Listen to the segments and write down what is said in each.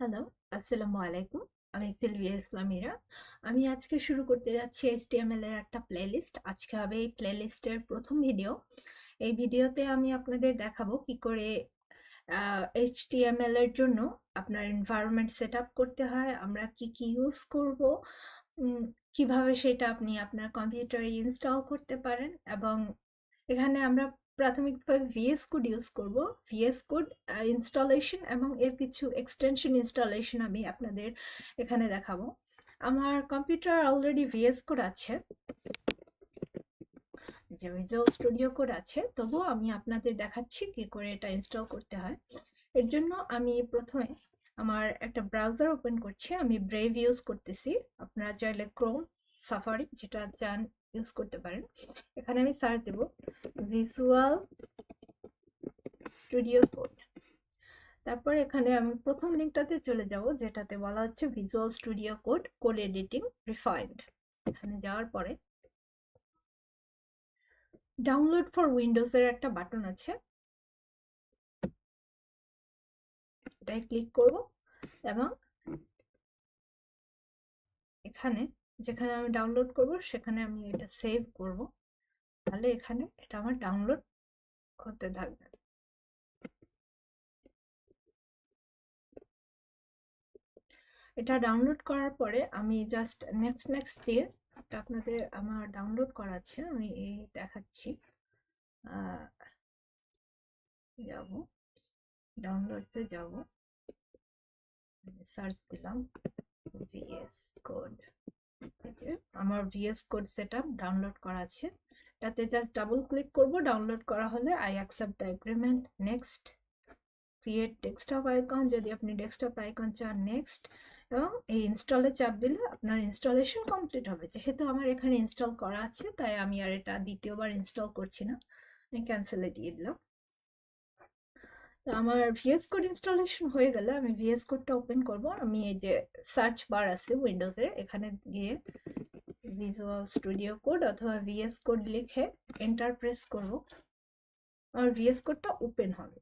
Hello, আসসালামু আলাইকুম। আমি সিলভিয়া ইসলামিরা। আমি আজকে শুরু করতে যাচ্ছি HTML এর একটা প্লেলিস্ট। আজকে হবে এই প্লেলিস্টের প্রথম ভিডিও। এই ভিডিওতে আমি আপনাদের দেখাবো কি করে HTML এর জন্য আপনার এনভায়রনমেন্ট সেটআপ করতে হয়, আমরা কি, কি ইউজ করব, কীভাবে সেটা আপনি আপনার কম্পিউটারে ইনস্টল করতে পারেন এবং এখানে আমরা প্রাথমিকভাবে VS কোড ইউজ করব। Code আ ইনস্টলেশন এবং এর কিছু এক্সটেনশন ইনস্টলেশন আমি আপনাদের এখানে দেখাবো। আমার কম্পিউটার অলরেডি VS কোড আছে। যে Visual স্টুডিও কোড আছে, তবুও আমি আপনাদের দেখাচ্ছি কি করে এটা ইনস্টল করতে হয়। এর জন্য আমি প্রথমে আমার একটা ব্রাউজার ওপেন করছি। আমি ব্রেভ ইউজ করতেছি। আপনারা চাইলে ক্রোম সাফারি যেটা চান ইউজ করতে পারেন। এখানে আমি সার্চ দেব ভিজুয়াল স্টুডিও কোড তারপর এখানে আমি ১ম লিঙ্কটাতে চলে যাব, যেটাতে বলা হচ্ছে visual studio code Code Editing refined এখানে যাওয়ার পরে ডাউনলোড ফর উইন্ডোজ এর একটা বাটন আছে। এটাই ক্লিক করব এবং এখানে যেখানে আমি ডাউনলোড করব সেখানে আমি এটা সেভ করব। তাহলে এখানে এটা আমার ডাউনলোড হতে থাকবে। এটা ডাউনলোড করার পরে আমি জাস্ট নেক্সট, নেক্সট দিয়ে এটা আপনাদের আমার ডাউনলোড করা আছে। আমি এই দেখাচ্ছি। যাব। ডাউনলোডসে যাব। সার্চ দিলাম VS Code। আমার VS Code সেটআপ ডাউনলোড করা আছে। এটাতে জাস্ট ডাবল ক্লিক করব। ডাউনলোড করা হলে I accept the agreement next. Create desktop icon যদি আপনি ডেস্কটপ আইকন চান নেক্সট এবং এই ইনস্টলে চাপ দিলে আপনার ইনস্টলেশন কমপ্লিট হবে। যেহেতু আমার এখানে ইনস্টল করা আছে, তাই আমি আর এটা দ্বিতীয়বার ইনস্টল করছি না। আমি ক্যান্সেলে দিয়ে দিলাম। তো আমার VS কোড ইনস্টলেশন হয়ে গেলে আমি VS কোডটা ওপেন করব। আমি এই যে সার্চ বার আছে উইন্ডোজে এখানে গিয়ে ভিজুয়াল স্টুডিও কোড অথবা VS কোড লিখে এন্টার প্রেস করব। আমার VS কোডটা ওপেন হবে।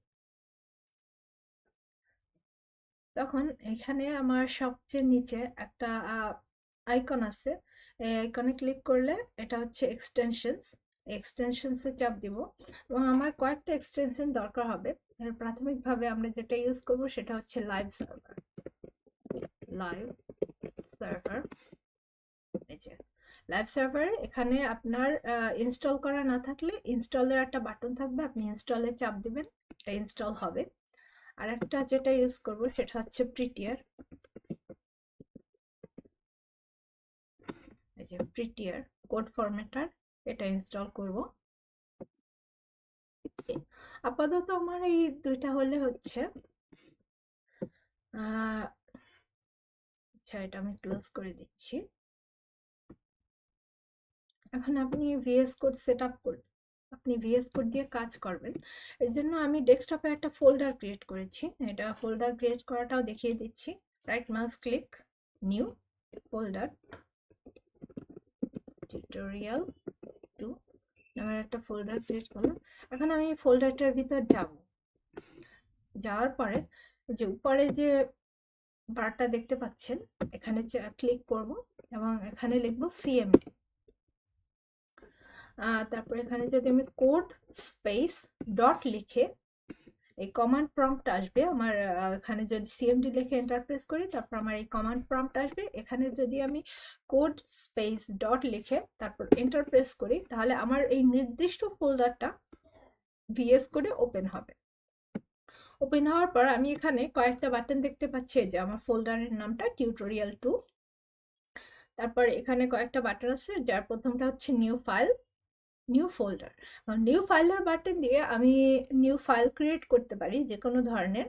তখন এখানে আমার সবচেয়ে নিচে একটা আইকন আছে। এই আইকনে ক্লিক করলে এটা হচ্ছে এক্সটেনশনস। এক্সটেনশনস চাপ দিব এবং আমার কয়েকটা এক্সটেনশন দরকার হবে। প্রাথমিকভাবে আমরা যেটা ইউজ করব সেটা হচ্ছে live server. Live server. Live সার্ভারে এখানে আপনার ইনস্টল করা না থাকলে ইনস্টলের একটা বাটন থাকবে। আপনি ইনস্টলে চাপ দিবেন। এটা ইনস্টল হবে। আর একটা যেটা ইউজ করব সেটা হচ্ছে প্রিটিয়ার। এই যে প্রিটিয়ার কোড ফরম্যাটার এটা ইনস্টল করব। আপাতত আমার এই দুইটা হলে হচ্ছে। আচ্ছা এটা আমি ক্লোজ করে দিচ্ছি। এখন আপনি VS Code সেটআপ করবেন। আপনি VS কোড দিয়ে কাজ করবেন। এর জন্য আমি ডেস্কটপে একটা ফোল্ডার ক্রিয়েট করেছি। এটা ফোল্ডার ক্রিয়েট করাটাও দেখিয়ে দিচ্ছি। Right mouse click, new folder tutorial 2 নামের একটা ফোল্ডার ক্রিয়েট করলাম। এখন আমি এই ফোল্ডারটার ভিতর যাব। যাওয়ার পরে যে উপরে যে বারটা দেখতে পাচ্ছেন, এখানে ক্লিক করব এবং এখানে লিখব সিএমডি তারপর এখানে যদি আমি কোড স্পেস ডট লিখে এই কমান্ড প্রম্পট আসবে আমার এখানে যদি CMD লিখে এন্টার প্রেস করি তারপর আমার এই কমান্ড প্রম্পট আসবে। এখানে যদি আমি কোড স্পেস ডট লিখে তারপর এন্টার প্রেস করি তাহলে আমার এই নির্দিষ্ট ফোল্ডারটা Code এ ওপেন হবে। ওপেন হওয়ার পর আমি এখানে কয়েকটা বাটন দেখতে পাচ্ছি যে আমার ফোল্ডারের নামটা টিউটোরিয়াল টু তারপর এখানে কয়েকটা বাটন আছে যার প্রথমটা হচ্ছে new file, new folder. New filer button দিয়ে আমি নিউ ফাইল ক্রিয়েট করতে পারি যে কোনো ধরনের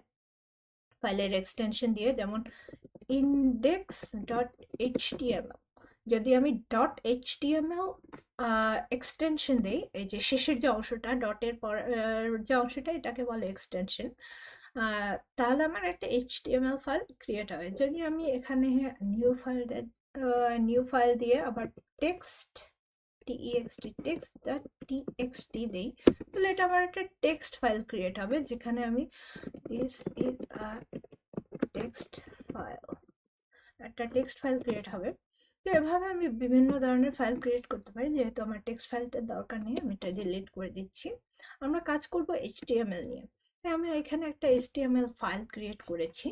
ফাইলের এক্সটেনশন দিয়ে, যেমন ইন্ডেক্স ডট index.html যদি আমি .html আ এক্সটেনশন দিই, এই যে শেষের যে অংশটা ডটের পর যে অংশটা এটাকে বলে এক্সটেনশন। তাহলে আমার একটা HTML ফাইল ক্রিয়েট হবে। যদি আমি এখানে নিউ ফাইল নিউ ফাইল দিয়ে আবার টেক্সট text text.txt দেই। তাহলে এটা আমার একটা টেক্সট ফাইল ক্রিয়েট হবে, যেখানে আমি দিস ইজ আ টেক্সট একটা টেক্সট ফাইল ক্রিয়েট হবে। তো এভাবে আমি বিভিন্ন ধরনের ফাইল ক্রিয়েট করতে পারি, যেহেতু আমার টেক্সট ফাইলটার দরকার নেই, আমি এটা ডিলিট করে দিচ্ছি। আমরা কাজ করব এইচটিএমএল নিয়ে। তাই আমি এখানে একটা এইচটিএমএল ফাইল ক্রিয়েট করেছি।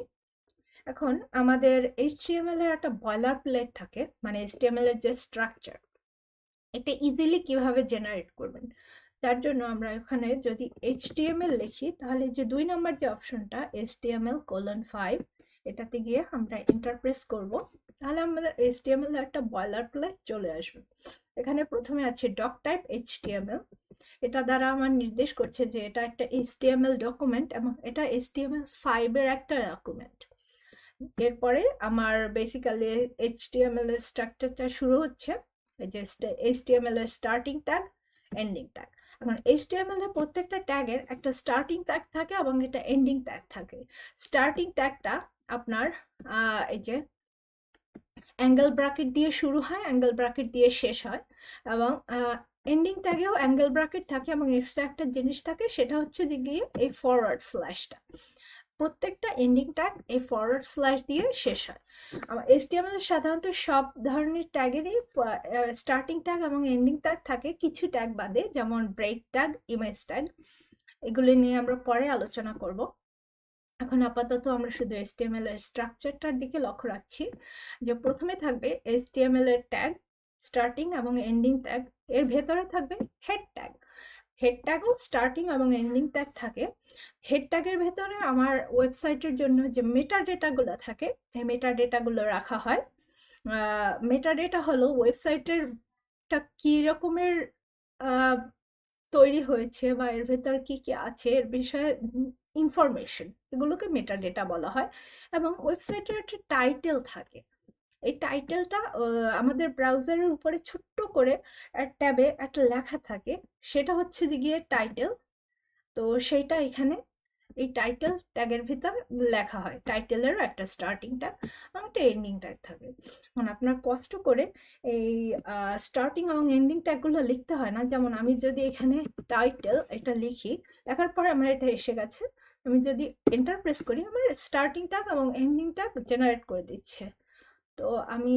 এখন আমাদের এইচটিএমএল এর একটা বয়লার প্লেট থাকে মানে এইচটিএমএল এর যে স্ট্রাকচার এটা ইজিলি কীভাবে জেনারেট করবেন? তার জন্য আমরা এখানে যদি এইচটিএমএল লিখি, তাহলে যে দুই নম্বর যে অপশনটা এইচটিএমএল কোলন ফাইভ এটাতে গিয়ে আমরা ইন্টারপ্রেস করব। তাহলে আমাদের এইচটিএমএল একটা বয়লার প্লেট চলে আসবে। এখানে প্রথমে আছে ডক টাইপ এইচটিএমএল এটা দ্বারা আমার নির্দেশ করছে যে এটা একটা এইচটিএমএল ডকুমেন্ট এবং এটা এইচটিএমএল ফাইভের একটা ডকুমেন্ট এরপরে আমার বেসিক্যালি এইচটিএমএল এর স্ট্রাকচারটা শুরু হচ্ছে। এই যে এইচটিএমএল এর স্টার্টিং ট্যাগ এন্ডিং ট্যাগ এখন এইচটিএমএল এর প্রত্যেকটা ট্যাগের একটা স্টার্টিং ট্যাগ থাকে এবং এটা এন্ডিং ট্যাগ থাকে। স্টার্টিং ট্যাগটা আপনার এই যে অ্যাঙ্গেল ব্রাকেট দিয়ে শুরু হয় অ্যাঙ্গেল ব্রাকেট দিয়ে শেষ হয় এবং এন্ডিং ট্যাগেও অ্যাঙ্গেল ব্রাকেট থাকে এবং এক্সট্রা একটা জিনিস থাকে, সেটা হচ্ছে যে গিয়ে এই ফরওয়ার্ড স্ল্যাশটা প্রত্যেকটা এন্ডিং ট্যাগ এই ফরওয়ার্ড স্ল্যাশ দিয়ে শেষ হয়। এসটিএমএল সাধারণত সব ধরনের ট্যাগেরই স্টার্টিং ট্যাগ এবং এন্ডিং ট্যাগ থাকে। কিছু ট্যাগ বাদে, যেমন ব্রেক ট্যাগ ইমেজ ট্যাগ এগুলি নিয়ে আমরা পরে আলোচনা করব। এখন আপাতত আমরা শুধু এসটিএমএল এর স্ট্রাকচারটার দিকে লক্ষ্য রাখছি যে প্রথমে থাকবে এসটিএমএল এর ট্যাগ স্টার্টিং এবং এন্ডিং ট্যাগ এর ভেতরে থাকবে হেড ট্যাগ হেড ট্যাগও স্টার্টিং এবং এন্ডিং ট্যাগ থাকে। হেড ট্যাগের ভেতরে আমার ওয়েবসাইটের জন্য যে মেটা ডেটাগুলো থাকে, এই মেটা ডেটাগুলো রাখা হয়। মেটা ডেটা হলো ওয়েবসাইটেরটা কী রকমের তৈরি হয়েছে বা এর ভেতর কী কী আছে এর বিষয়ে ইনফরমেশন এগুলোকে মেটা ডেটা বলা হয়। এবং ওয়েবসাইটের একটা টাইটেল থাকে। এই টাইটেলটা আমাদের ব্রাউজারের উপরে ছোট্ট করে ট্যাবে একটা লেখা থাকে। সেটা হচ্ছে যে গিয়ে টাইটেল। তো সেইটা এখানে এই টাইটেল ট্যাগের ভিতর লেখা হয়। টাইটেলেরও একটা স্টার্টিং ট্যাগ এবং একটা এন্ডিং ট্যাগ থাকে। এখন আপনার কষ্ট করে এই স্টার্টিং এবং এন্ডিং ট্যাগগুলো লিখতে হয় না। যেমন আমি যদি এখানে টাইটেল এটা লিখি, লেখার পরে আমার এটা এসে গেছে। আমি যদি এন্টার প্রেস করি, আমার স্টার্টিং ট্যাগ এবং এন্ডিং ট্যাগ জেনারেট করে দিচ্ছে। তো আমি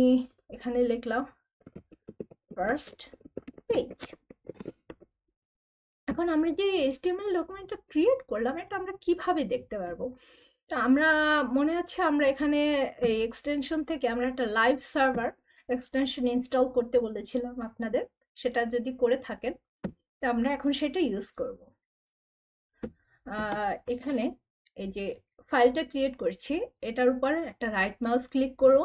এখানে লিখলাম ফার্স্ট পেজ এখন আমরা যে এসটিএমএল ডকুমেন্টটা ক্রিয়েট করলাম, এটা আমরা কীভাবে দেখতে পারব? তো আমরা, মনে আছে আমরা এখানে এই এক্সটেনশন থেকে আমরা একটা লাইভ সার্ভার এক্সটেনশন ইনস্টল করতে বলেছিলাম আপনাদের, সেটা যদি করে থাকেন, তা আমরা এখন সেটা ইউজ করব। এখানে এই যে ফাইলটা ক্রিয়েট করছি, এটার উপর একটা রাইট মাউস ক্লিক করব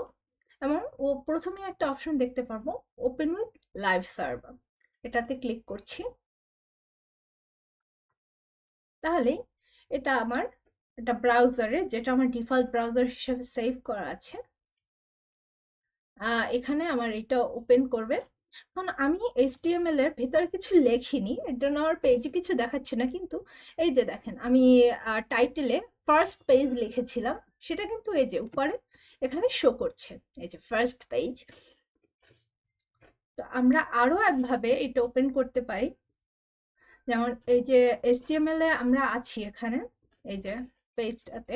এবং ও প্রথমে একটা অপশন দেখতে পারব ওপেন উইথ লাইভ সার্ভার এটাতে ক্লিক করছি। তাহলে এটা আমার একটা ব্রাউজারে যেটা আমার ডিফল্ট ব্রাউজার হিসেবে সেভ করা আছে। এখানে আমার এটা ওপেন করবে। এখন আমি এইচটিএমএল এর ভেতরে কিছু লেখিনি এটা আমার পেজে কিছু দেখাচ্ছে না, কিন্তু এই যে দেখেন, আমি টাইটেলে ফার্স্ট পেজ লিখেছিলাম, সেটা কিন্তু এই যে উপরে এখানে শো করছে। এই যে ফার্স্ট পেজ তো আমরা আরও একভাবে এটা ওপেন করতে পারি। যেমন এই যে এইচটিএমএল এ আমরা আছি এখানে, এই যে পেজটাতে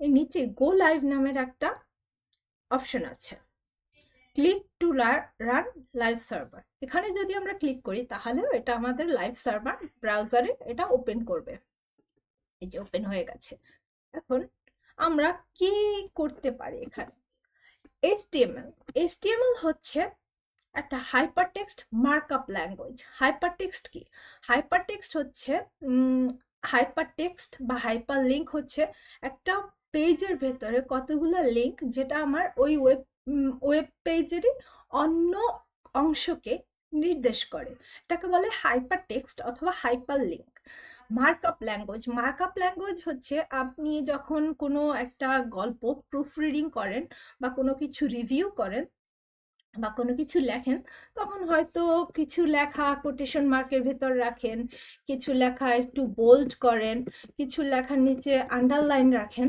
এই নিচে গো লাইভ নামের একটা অপশন আছে। Click to run live server এখানে যদি আমরা ক্লিক করি, তাহলেও এটা আমাদের লাইভ সার্ভার ব্রাউজারে এটা ওপেন করবে। এই যে ওপেন হয়ে গেছে। এখন আমরা কি করতে পারি এখানে? এইচটিএমএল এইচটিএমএল হচ্ছে একটা hypertext markup language hypertext কি? হাইপার টেক্সট হচ্ছে হাইপার টেক্সট বা হাইপার লিঙ্ক হচ্ছে একটা পেজের ভেতরে কতগুলো লিঙ্ক যেটা আমার ওই ওয়েব ওয়েব পেজেরই অন্য অংশকে নির্দেশ করে। এটাকে বলে হাইপার টেক্সট অথবা hyperlink markup language markup language হচ্ছে আপনি যখন কোনো একটা গল্প প্রুফ রিডিং করেন বা কোনো কিছু রিভিউ করেন বা কোনো কিছু লেখেন, তখন হয়তো কিছু লেখা কোটেশন মার্কের ভেতর রাখেন, কিছু লেখা একটু বোল্ড করেন, কিছু লেখার নিচে আন্ডারলাইন রাখেন।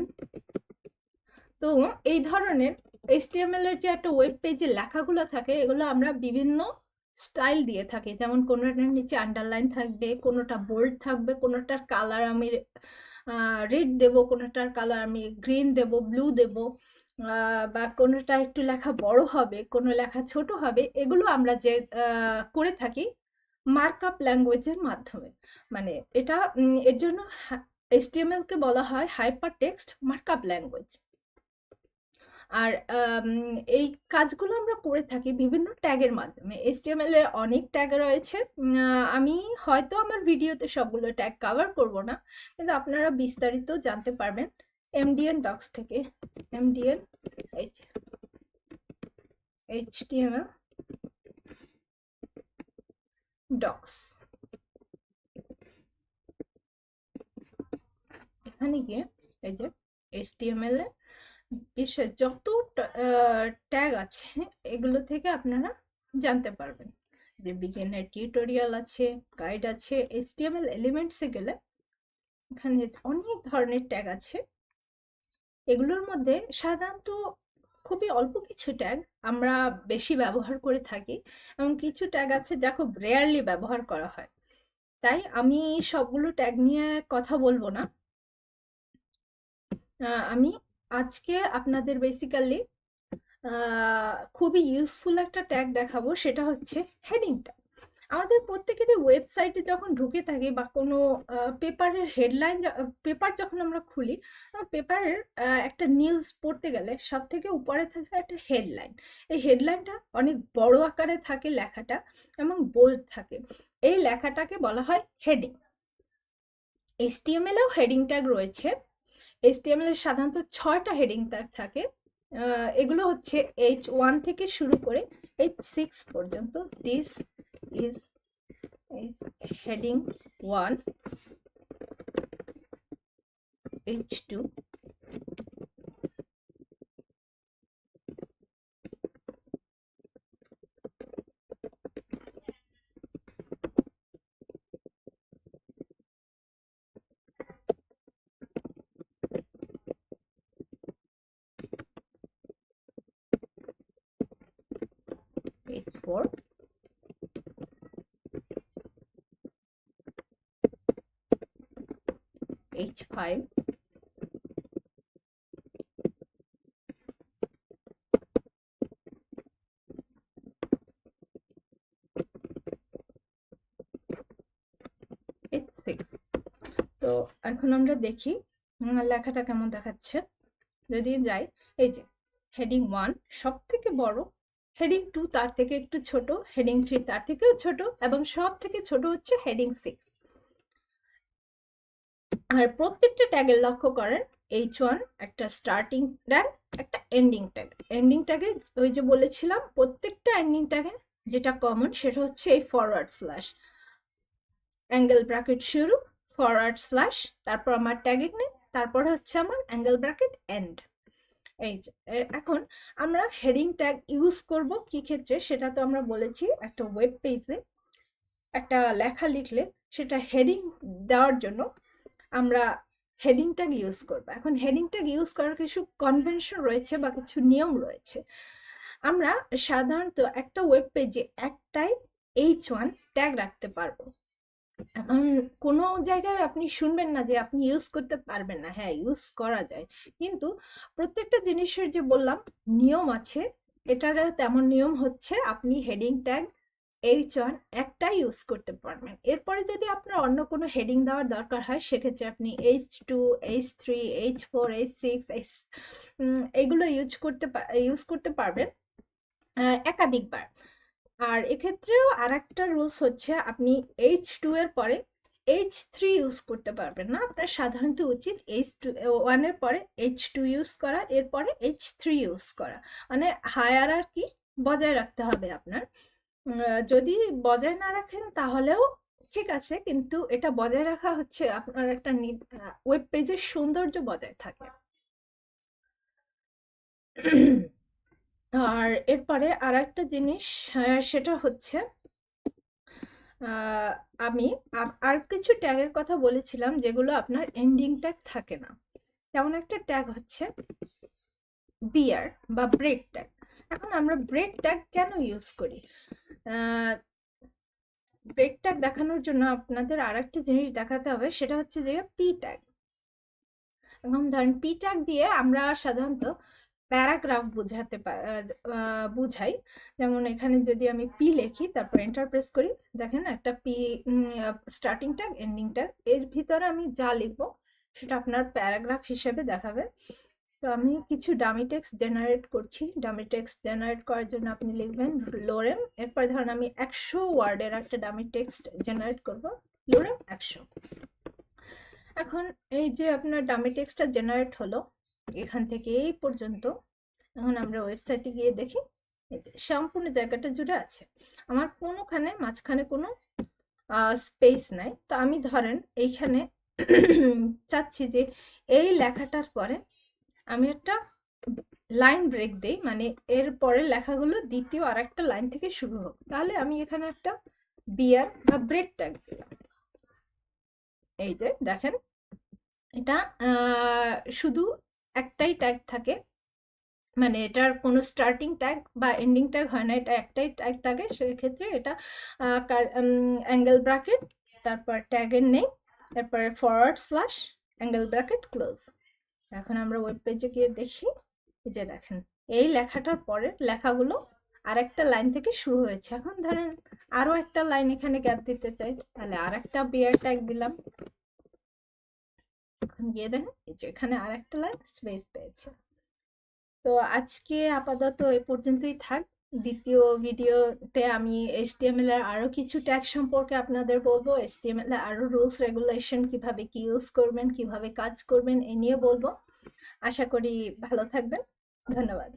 তো এই ধরনের এইচটিএমএল এর যে একটা ওয়েব পেজে লেখাগুলো থাকে, এগুলো আমরা বিভিন্ন স্টাইল দিয়ে থাকি। যেমন কোনোটার নিচে আন্ডারলাইন থাকবে, কোনোটা বোল্ড থাকবে কোনোটার কালার আমি রেড দেব কোনোটার কালার আমি গ্রিন দেব ব্লু দেব বা কোনোটা একটু লেখা বড় হবে, কোনো লেখা ছোট হবে, এগুলো আমরা যে করে থাকি মার্কআপ ল্যাঙ্গুয়েজের মাধ্যমে। মানে এটা এর জন্য এইচটিএমএল কে বলা হয় হাইপার টেক্সট মার্কআপ ল্যাঙ্গুয়েজ আর এই কাজগুলো আমরা করে থাকি বিভিন্ন ট্যাগের মাধ্যমে। এইচটিএমএল এর অনেক ট্যাগ রয়েছে। আমি হয়তো আমার ভিডিওতে সবগুলো ট্যাগ কভার করব না, কিন্তু আপনারা বিস্তারিত জানতে পারবেন এমডিএন ডক্স থেকে। এমডিএন এইচ এইচটিএমএল ডক্স এখানে গিয়ে, এই যে এইচটিএমএল এর বিষয়ে যত ট্যাগ আছে, এগুলো থেকে আপনারা জানতে পারবেন। যে বিজ্ঞানের টিউটোরিয়াল আছে গাইড আছে এইচটিএমএল এলিমেন্টসে গেলে এখানে অনেক ধরনের ট্যাগ আছে। এগুলোর মধ্যে সাধারণত খুবই অল্প কিছু ট্যাগ আমরা বেশি ব্যবহার করে থাকি এবং কিছু ট্যাগ আছে যা খুব রেয়ারলি ব্যবহার করা হয়। তাই আমি সবগুলো ট্যাগ নিয়ে কথা বলব না। আমি আজকে আপনাদের বেসিক্যালি খুবই ইউজফুল একটা ট্যাগ দেখাবো, সেটা হচ্ছে হেডিং ট্যাগ আমাদের প্রত্যেকেরই ওয়েবসাইটে যখন ঢুকে থাকি বা কোনো পেপারের হেডলাইন পেপার যখন আমরা খুলি পেপারের একটা নিউজ পড়তে গেলে সব থেকে উপরে থাকে একটা হেডলাইন এই হেডলাইনটা অনেক বড় আকারে থাকে লেখাটা এবং বোল্ড থাকে। এই লেখাটাকে বলা হয় হেডিং এইচটিএমএলেও হেডিং ট্যাগ রয়েছে। এইচটিএমএল এর সাধারণত ছটা হেডিং তার থাকে। এগুলো হচ্ছে এইচ ওয়ান থেকে শুরু করে এইচ সিক্স পর্যন্ত। This is is heading one H two it's for h5 তো এখন আমরা দেখি লেখাটা কেমন দেখাচ্ছে। যদি যাই এই যে হেডিং ওয়ান সব থেকে বড় হেডিং টু তার থেকে একটু ছোট হেডিং থ্রি তার থেকেও ছোট এবং সব থেকে ছোট হচ্ছে হেডিং সিক্স আর প্রত্যেকটা ট্যাগের লক্ষ্য করেন এইচ ওয়ান একটা স্টার্টিং ট্যাগ একটা এন্ডিং ট্যাগ এন্ডিং ট্যাগে ওই যে বলেছিলাম, প্রত্যেকটা এন্ডিং ট্যাগে যেটা কমন সেটা হচ্ছে এই ফরওয়ার্ড স্ল্যাশ অ্যাঙ্গেল ব্র্যাকেট শুরু ফরওয়ার্ড স্ল্যাশ তারপর আমার ট্যাগিং নেই তারপর হচ্ছে আমার অ্যাঙ্গেল ব্র্যাকেট এন্ড এই যে এখন আমরা হেডিং ট্যাগ ইউজ করব কি ক্ষেত্রে সেটা তো আমরা বলেছি একটা ওয়েব পেজে একটা লেখা লিখলে সেটা হেডিং দেওয়ার জন্য আমরা হেডিং ট্যাগ ইউজ করব। এখন হেডিং ট্যাগ ইউজ করার কিছু কনভেনশন রয়েছে বা কিছু নিয়ম রয়েছে। আমরা সাধারণত একটা ওয়েব পেজে একটাই এইচ ওয়ান ট্যাগ রাখতে পারব। এখন কোনো জায়গায় আপনি শুনবেন না যে আপনি ইউজ করতে পারবেন না। হ্যাঁ ইউজ করা যায়। কিন্তু প্রত্যেকটা জিনিসের যে বললাম, নিয়ম আছে। এটার তেমন নিয়ম হচ্ছে আপনি হেডিং ট্যাগ এইচ ওয়ান একটাই ইউজ করতে পারবেন। এরপরে যদি আপনার অন্য কোনো হেডিং দেওয়ার দরকার হয়, সেক্ষেত্রে আপনি H two H three H four H six H এগুলো ইউজ করতে ইউজ করতে পারবেন একাধিকবার। আর এক্ষেত্রেও আর একটা রুলস হচ্ছে, আপনি এইচ টু এর পরে এইচ থ্রি ইউজ করতে পারবেন না। আপনার সাধারণত উচিত এইচ টু ওয়ানের পরে এইচ টু ইউজ করা, এরপরে এইচ থ্রি ইউজ করা। মানে হায়ার আর কি বজায় রাখতে হবে আপনার। যদি বজায় না রাখেন তাহলেও ঠিক আছে, কিন্তু এটা বজায় রাখা হচ্ছে আপনার একটা ওয়েব পেজের সৌন্দর্য বজায় থাকে। আর এরপরে আর একটা জিনিস আহ, সেটা হচ্ছে আমি আর কিছু ট্যাগের কথা বলেছিলাম যেগুলো আপনার এন্ডিং ট্যাগ থাকে না। যেমন একটা ট্যাগ হচ্ছে বিয়ার বা ব্রেক ট্যাগ এখন আমরা ব্রেক ট্যাগ কেন ইউজ করি? ব্রেক ট্যাগ দেখানোর জন্য আপনাদের আর একটা জিনিস দেখাতে হবে সেটা হচ্ছে যে পি ট্যাগ এখন ধরেন পি ট্যাগ দিয়ে আমরা সাধারণত প্যারাগ্রাফ বোঝাতে বুঝাই। যেমন এখানে যদি আমি পি লিখি, তারপর এন্টার প্রেস করি, দেখেন একটা P starting tag ending tag এর ভিতরে আমি যা লিখব, সেটা আপনার প্যারাগ্রাফ হিসেবে দেখাবে। তো আমি কিছু ডামি টেক্সট জেনারেট করছি। ডামি টেক্সট জেনারেট করার জন্য আপনি লিখবেন লোরেম এরপর ধরুন আমি একশো ওয়ার্ডের একটা ডামি টেক্সট জেনারেট করব। লোরেম একশো। এখন এই যে আপনার ডামি টেক্সটটা জেনারেট হলো এখান থেকে এই পর্যন্ত। এখন আমরা ওয়েবসাইটে গিয়ে দেখি সম্পূর্ণ জায়গাটা জুড়ে আছে। আমার কোনোখানে মাঝখানে কোনো স্পেস নাই। তো আমি ধরেন এইখানে চাচ্ছি যে এই লেখাটার পরে আমি একটা লাইন ব্রেক দেই মানে এর পরে লেখাগুলো দ্বিতীয় আর একটা লাইন থেকে শুরু হোক। তাহলে আমি এখানে একটা বিয়ার বা ব্রেক ট্যাগ দিলাম এই যে দেখেন, এটা শুধু একটাই ট্যাগ থাকে। মানে এটার কোনো স্টার্টিং ট্যাগ বা এন্ডিং ট্যাগ হয় না, এটা একটাই ট্যাগ থাকে। সেক্ষেত্রে এটা অ্যাঙ্গেল ব্র্যাকেট তারপর ট্যাগের নেই তারপরে forward slash angle bracket close এখন আমরা ওয়েব পেজে গিয়ে দেখি যে দেখেন, এই লেখাটার পরে লেখাগুলো আরেকটা লাইন থেকে শুরু হয়েছে। এখন ধরেন আরও একটা লাইন এখানে গ্যাপ দিতে চাই, তাহলে আর একটা বিয়ার ট্যাগ দিলাম। এখন গিয়ে দেখেন যে এখানে আরেকটা লাইন স্পেস পেয়েছে। তো আজকে আপাতত এ পর্যন্তই থাক। দ্বিতীয় ভিডিওতে আমি এইচটিএমএল এর আরও কিছু ট্যাগ সম্পর্কে আপনাদের বলব। এইচটিএমএল এর আরও রুলস রেগুলেশন কীভাবে কি ইউজ করবেন, কীভাবে কাজ করবেন, এ নিয়ে বলব। আশা করি ভালো থাকবেন। ধন্যবাদ।